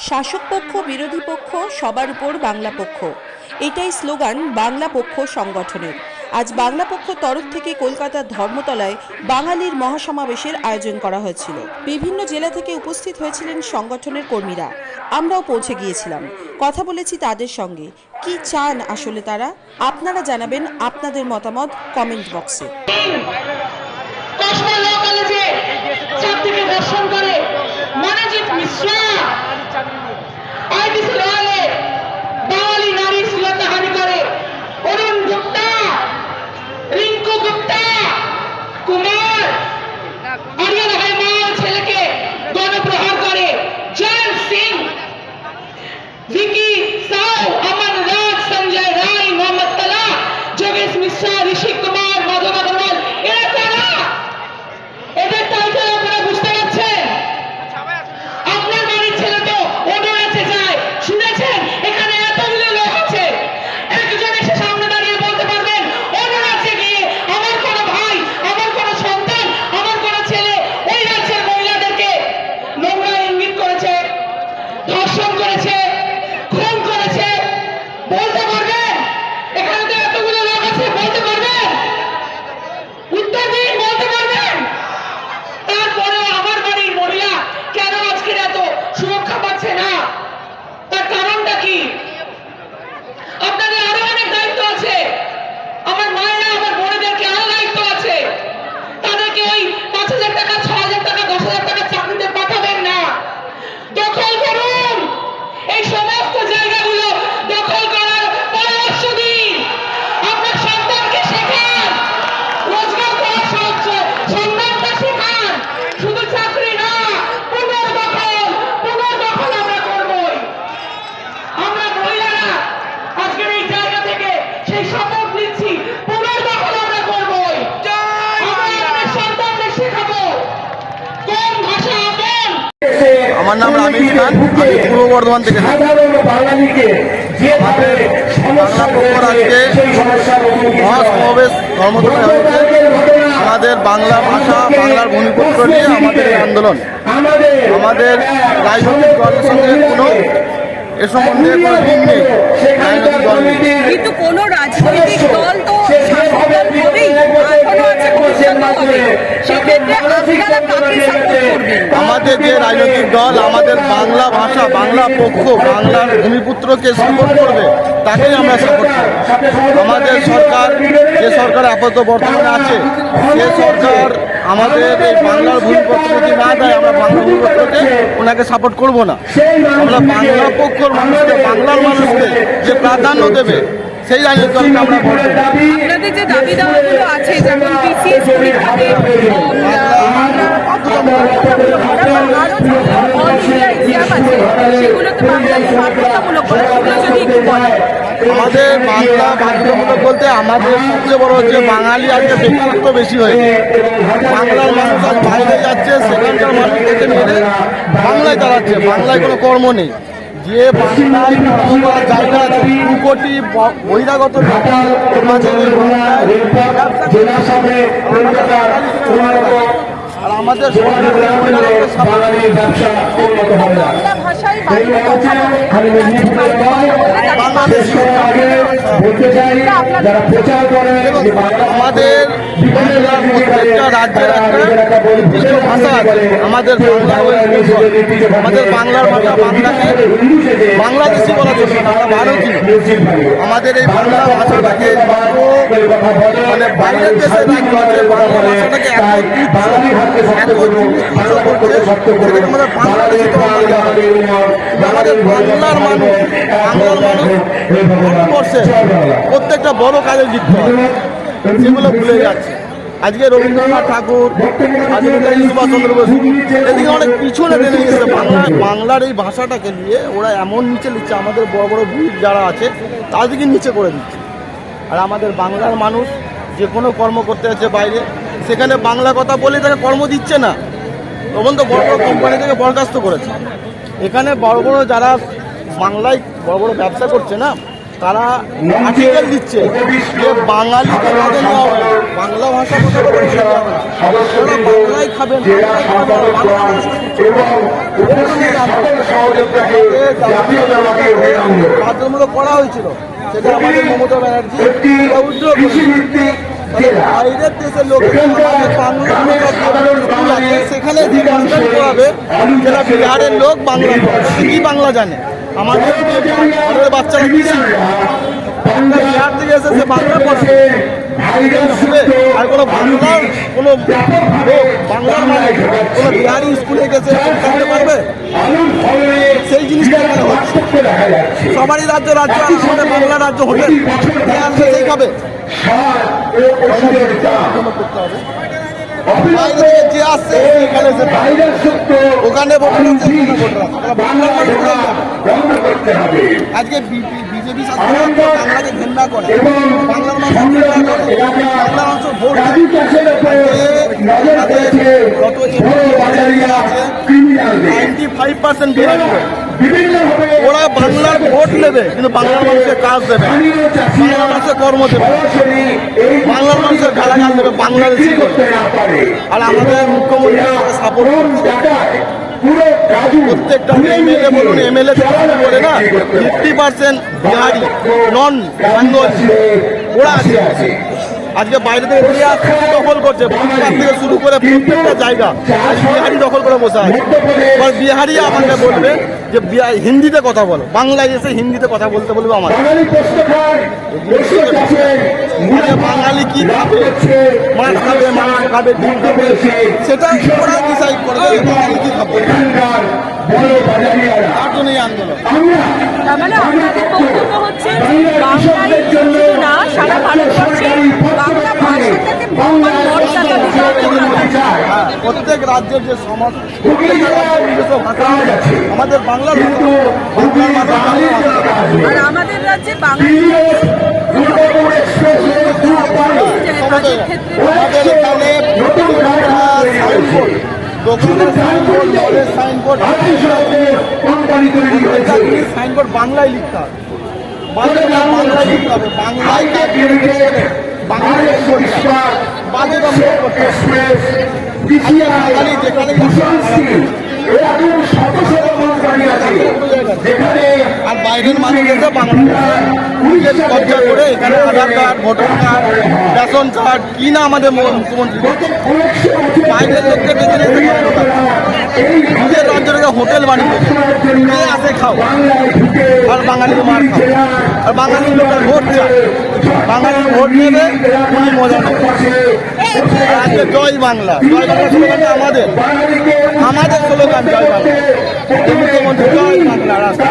শাসক পক্ষ, বিরোধী পক্ষ, সবার উপর বাংলা পক্ষ। এটাই স্লোগান বাংলা পক্ষ সংগঠনের। আজ বাংলা পক্ষ তরফ থেকে কলকাতার ধর্মতলায় বাঙালির মহাসমাবেশের আয়োজন করা হয়েছিল। বিভিন্ন জেলা থেকে উপস্থিত হয়েছিলেন সংগঠনের কর্মীরা। আমরাও পৌঁছে গিয়েছিলাম। কথা বলেছি তাদের সঙ্গে। কি চান আসলে তারা? আপনারা জানাবেন আপনাদের মতামত কমেন্ট বক্সে। মিশ্রা। আমার নাম রামেশ খান, আমি পূর্ব বর্ধমান থেকে। আমাদের বাংলা বাংলা ভাষা, বাংলার ভূমিপুত্র নিয়ে আমাদের এই আন্দোলন। আমাদের রাজনৈতিক দলের সঙ্গে কোনো এ সম্বন্ধে কোনো নেই। কিন্তু কোন রাজনৈতিক দল তো শাসক দল হবেই এখনও আছে ভবিষ্যতে হবে সেক্ষেত্রে আপনারা কাকে সাপোর্ট করবেন আমাদের যে রাজনৈতিক দল আমাদের বাংলা ভাষা বাংলা পক্ষ বাংলার ভূমিপুত্রকে সাপোর্ট করবে তাকেই আমরা সাপোর্ট করব। আমাদের সরকার যে সরকার আপাতত বর্তমানে আছে সে সরকার আমাদের এই বাংলার ভূমিপত্র যদি না দেয় আমরা বাংলা ভূমিপত্রকে ওনাকে সাপোর্ট করব না। আমরা বাংলা পক্ষর মানুষকে বাংলার মানুষকে যে প্রাধান্য দেবে সেই রাজনৈতিক দলকে আমরা আপনাদের যে দাবি দাওয়াগুলো আছে যেমন বিসিএস পরীক্ষাতে আমাদের বাংলা বাধ্যতামূলক বলতে আমাদের সবচেয়ে বড় হচ্ছে বাঙালি আজকে বেকারত্ব বেশি হয়েছে বাংলার মানুষ আজ বাইরে যাচ্ছে সেখানকার মানুষদেরকে মেরে বাংলায় চালাচ্ছে বাংলায় কোনো কর্ম নেই। যে বাংলায় জায়গা আছে দু কোটি বহিরাগত আর আমাদের বাংলাদেশি আমাদের প্রত্যেকটা রাজ্যের একটা নির্দিষ্ট ভাষা আছে আমাদের বাংলা আমাদের বাংলার ভাষা বাংলাকে বাংলাদেশি বলা চলবে আমরা ভারতীয় আমাদের এই বাংলা ভাষাটাকে মানে বাইরের দেশের রাজ্য আছে বাংলা ভাষাটাকে এত তুচ্ছ করছে আমাদের বাংলাদেশি তো আমাদের বাংলার মানুষ বাংলার মানুষ ভারতবর্ষে প্রত্যেকটা বড় কাজে হয়। সেগুলো ভুলে যাচ্ছে। আজকে রবীন্দ্রনাথ ঠাকুর, আজকে সুভাষচন্দ্র বসু, এদিকে অনেক পিছনে টেনে গেছে। বাংলা বাংলার এই ভাষাটাকে নিয়ে ওরা এমন নিচে নিচ্ছে, আমাদের বড় বড় বীর যারা আছে, তাদেরকে নিচে করে দিচ্ছে। আর আমাদের বাংলার মানুষ যে কোনো কর্ম করতে যাচ্ছে বাইরে, সেখানে বাংলা কথা বলে তাকে কর্ম দিচ্ছে না। তখন তো বড় বড় কোম্পানি থেকে বরখাস্ত করেছে। এখানে বড় বড় যারা বাংলায় বড় বড় ব্যবসা করছে না তারা আর্টিকেল দিচ্ছে যে বাঙালি না। বাংলা ভাষা কথা বলে ওরা বাংলায় খাবেন বাংলায় খাবেন বাংলা বাধ্যতামূলক করা হয়েছিল। সেটা আমাদের মমতা ব্যানার্জি জেলা বাইরের দেশের লোক বাংলা গ্রামের সাধারণ স্কুল আছে, মানুষের সেখানে যে ট্রান্সফার করাবে যারা বিহারের লোক বাংলা কি বাংলা জানে? আমাদের আমাদের বাচ্চারা বিহার থেকে এসেছে বাংলা হবে আর কোনো বাংলার কোনো বাংলার মানে কোনো বিহারি স্কুলে গেছে করতে পারবে? সেই জিনিসটা এখানে সবারই রাজ্য রাজ্য আমাদের বাংলা রাজ্য হোটেল আসবে সেই খাবে? ওষুধের দাম। বাইরে থেকে যে আসছে ওখানে আজকে বিজেপি বাংলাকে ঘেন্না করে। বাংলার মানুষ করে। বাংলার মানুষ vote ninety five percent Bihari vote নেবে কিন্তু বাংলার মানুষের কাজ দেবে। বাংলার মানুষের কর্ম দেবে বাংলার মানুষের গালাগাল দেবে, বাংলাদেশি আর আমাদের মুখ্যমন্ত্রী সাপোর্ট প্রত্যেকটা বলুন, এমএলএ না ফিফটি পার্সেন্ট বিহারি ওরা আজকে বাইরে থেকে দখল করছে। থেকে শুরু করে প্রত্যেকটা জায়গা বিহারি দখল করে বসে আছে। এবার বিহারি আমাকে বলবে যে হিন্দিতে কথা বলো বাংলায় এসে হিন্দিতে কথা বলতে বলবে আমার বাঙালি কি খাবে? মাছ খাবে মাংস খাবে ডিম খাবে সেটা ওরা ডিসাইড করবে বাঙালি কি খাবে? এখানকার বড় তার জন্য এই আন্দোলন। তার মানে আপনাদের বক্তব্য হচ্ছে বাংলায় না সারা ভারতবর্ষে রাজ্যের যে সমাজ নিজস্ব ভাষা আমাদের বাংলার আর আমাদের রাজ্যে এখানে দোকানের সাইনবোর্ড জলের সাইনবোর্ড বাংলায় লিখতে হবে। বাংলা বাংলায় লিখতে হবে। বাংলায় কাজ দিল্লিতে বাংলায় আর বাইরের মানুষ এসে বাংলাদেশে কবজা করে এখানে Aadhaar card, voter card, ration card, কি না আমাদের মুখ্যমন্ত্রী? বাইরের লোককে খাওয়ানো হয়। নিজের রাজ্য হোটেল বানিয়ে আসে খাও? আর বাঙালির মার খাও। আর বাঙালির লোকের ভোট চায়। বাঙালির ভোট নেবে মজা নেবে। আর জয় বাংলা। জয় বাংলা স্লোগানটা আমাদের। আমাদের স্লোগান জয় বাংলা। মুখ্যমন্ত্রী জয় বাংলা রাস্তা।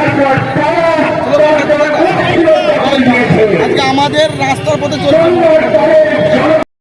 আজকে আমাদের রাস্তার পথে চলছে।